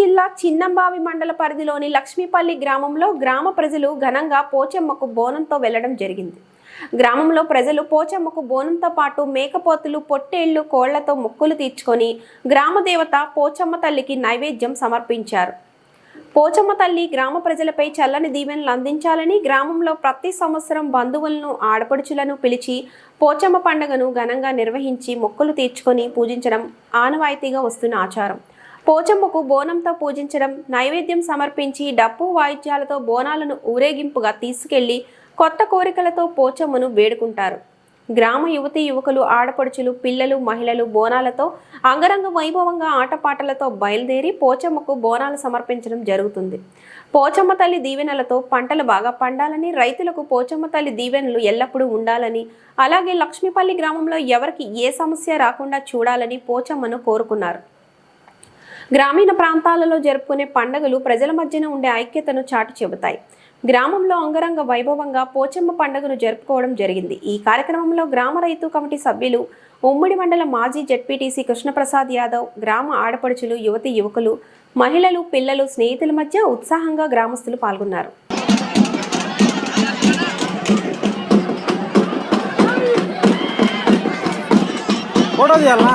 జిల్లా చిన్నంబావి మండల పరిధిలోని లక్ష్మీపల్లి గ్రామంలో గ్రామ ప్రజలు ఘనంగా పోచమ్మకు బోనంతో వెళ్ళడం జరిగింది. గ్రామంలో ప్రజలు పోచమ్మకు బోనంతో పాటు మేకపోతులు పొట్టేళ్ళు కోళ్ళతో మొక్కులు తీర్చుకొని గ్రామదేవత పోచమ్మ తల్లికి నైవేద్యం సమర్పించారు. పోచమ్మ తల్లి గ్రామ ప్రజలపై చల్లని దీవెనలు అందించాలని గ్రామంలో ప్రతి సంవత్సరం బంధువులను ఆడపడుచులను పిలిచి పోచమ్మ పండుగను ఘనంగా నిర్వహించి మొక్కులు తీర్చుకొని పూజించడం ఆనవాయితీగా వస్తున్న ఆచారం. పోచమ్మకు బోనంతో పూజించడం నైవేద్యం సమర్పించి డప్పు వాయిద్యాలతో బోనాలను ఊరేగింపుగా తీసుకెళ్ళి కొత్త కోరికలతో పోచమ్మను వేడుకుంటారు. గ్రామ యువతి యువకులు ఆడపడుచులు పిల్లలు మహిళలు బోనాలతో అంగరంగ వైభవంగా ఆటపాటలతో బయలుదేరి పోచమ్మకు బోనాలు సమర్పించడం జరుగుతుంది. పోచమ్మ తల్లి దీవెనలతో పంటలు బాగా పండాలని రైతులకు పోచమ్మ తల్లి దీవెనలు ఎల్లప్పుడూ ఉండాలని అలాగే లక్ష్మీపల్లి గ్రామంలో ఎవరికి ఏ సమస్య రాకుండా చూడాలని పోచమ్మను కోరుకున్నారు. గ్రామీణ ప్రాంతాలలో జరుపుకునే పండుగలు ప్రజల మధ్యన ఉండే ఐక్యతను చాటి చెబుతాయి. గ్రామంలో అంగరంగ వైభవంగా పోచమ్మ పండుగను జరుపుకోవడం జరిగింది. ఈ కార్యక్రమంలో గ్రామ రైతు కమిటీ సభ్యులు ఉమ్మడి మండల మాజీ జడ్పీటీసీ కృష్ణప్రసాద్ యాదవ్ గ్రామ ఆడపడుచులు యువతి యువకులు మహిళలు పిల్లలు స్నేహితుల మధ్య ఉత్సాహంగా గ్రామస్తులు పాల్గొన్నారు. ఫోటో తీయాలా?